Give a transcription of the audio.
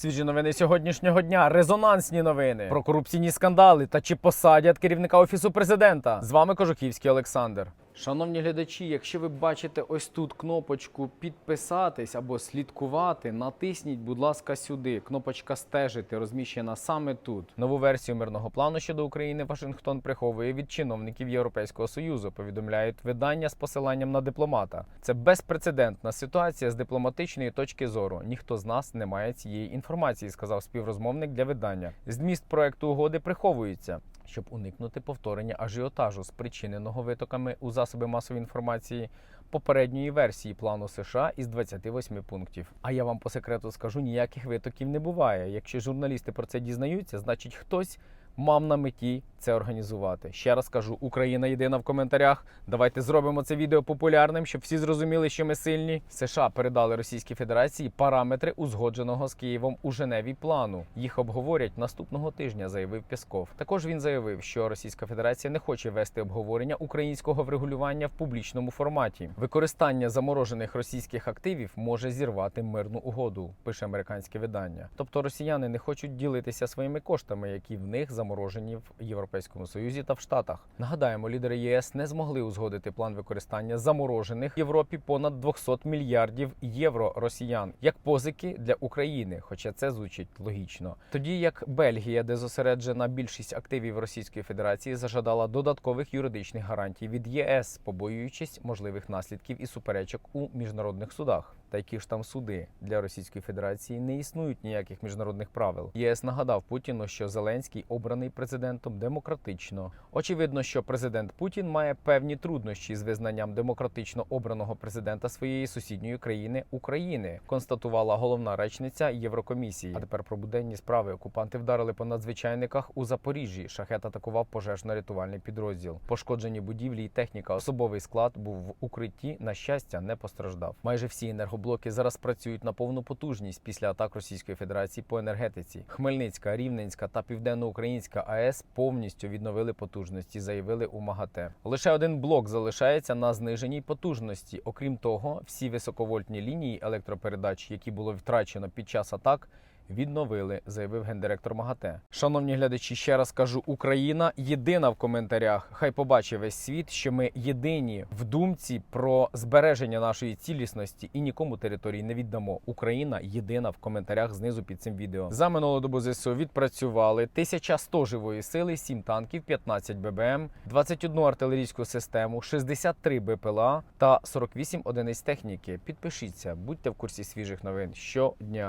Свіжі новини сьогоднішнього дня, резонансні новини про корупційні скандали та чи посадять керівника офісу президента. З вами Кожухівський Олександр. Шановні глядачі, якщо ви бачите ось тут кнопочку підписатись або слідкувати, натисніть, будь ласка, сюди. Кнопочка стежити розміщена саме тут. Нову версію мирного плану щодо України Вашингтон приховує від чиновників Європейського союзу. Повідомляють видання з посиланням на дипломата. Це безпрецедентна ситуація з дипломатичної точки зору. Ніхто з нас не має цієї інформації, сказав співрозмовник для видання. Зміст проекту угоди приховується. Щоб уникнути повторення ажіотажу, спричиненого витоками у засоби масової інформації попередньої версії плану США із 28 пунктів. А я вам по секрету скажу, ніяких витоків не буває. Якщо журналісти про це дізнаються, значить хтось мав на меті це організувати. Ще раз кажу, Україна єдина в коментарях. Давайте зробимо це відео популярним, щоб всі зрозуміли, що ми сильні. США передали Російській Федерації параметри узгодженого з Києвом у Женеві плану. Їх обговорять наступного тижня, заявив Пєсков. Також він заявив, що Російська Федерація не хоче вести обговорення українського врегулювання в публічному форматі. Використання заморожених російських активів може зірвати мирну угоду, пише американське видання. Тобто росіяни не хочуть ділитися своїми коштами, які в них заморожені в Європейському Союзі та в Штатах. Нагадаємо, лідери ЄС не змогли узгодити план використання заморожених в Європі понад 200 мільярдів євро росіян як позики для України, хоча це звучить логічно. Тоді як Бельгія, де зосереджена більшість активів Російської Федерації, зажадала додаткових юридичних гарантій від ЄС, побоюючись можливих наслідків і суперечок у міжнародних судах. Та які ж там суди для Російської Федерації не існують ніяких міжнародних правил. ЄС нагадав Путіну, що Зеленський обраний президентом демократично. Очевидно, що президент Путін має певні труднощі з визнанням демократично обраного президента своєї сусідньої країни України, констатувала головна речниця Єврокомісії. А тепер про буденні справи окупанти вдарили по надзвичайниках у Запоріжжі. Шахет атакував пожежно-рятувальний підрозділ. Пошкоджені будівлі і техніка. Особовий склад був в укритті. На щастя, не постраждав. Майже всі енергоблоки зараз працюють на повну потужність після атак Російської Федерації по енергетиці. Хмельницька, Рівненська та Південноукраїнська АЕС повністю відновили потужності, заявили у МАГАТЕ. Лише один блок залишається на зниженій потужності. Окрім того, всі високовольтні лінії електропередач, які було втрачено під час атак. Відновили, заявив гендиректор МАГАТЕ. Шановні глядачі, ще раз кажу: Україна єдина в коментарях. Хай побачить весь світ, що ми єдині в думці про збереження нашої цілісності і нікому території не віддамо. Україна єдина в коментарях знизу під цим відео. За минулу добу ЗСУ відпрацювали 1100 живої сили, 7 танків, 15 ББМ, 21 артилерійську систему, 63 БПЛА та 48 одиниць техніки. Підпишіться, будьте в курсі свіжих новин щодня.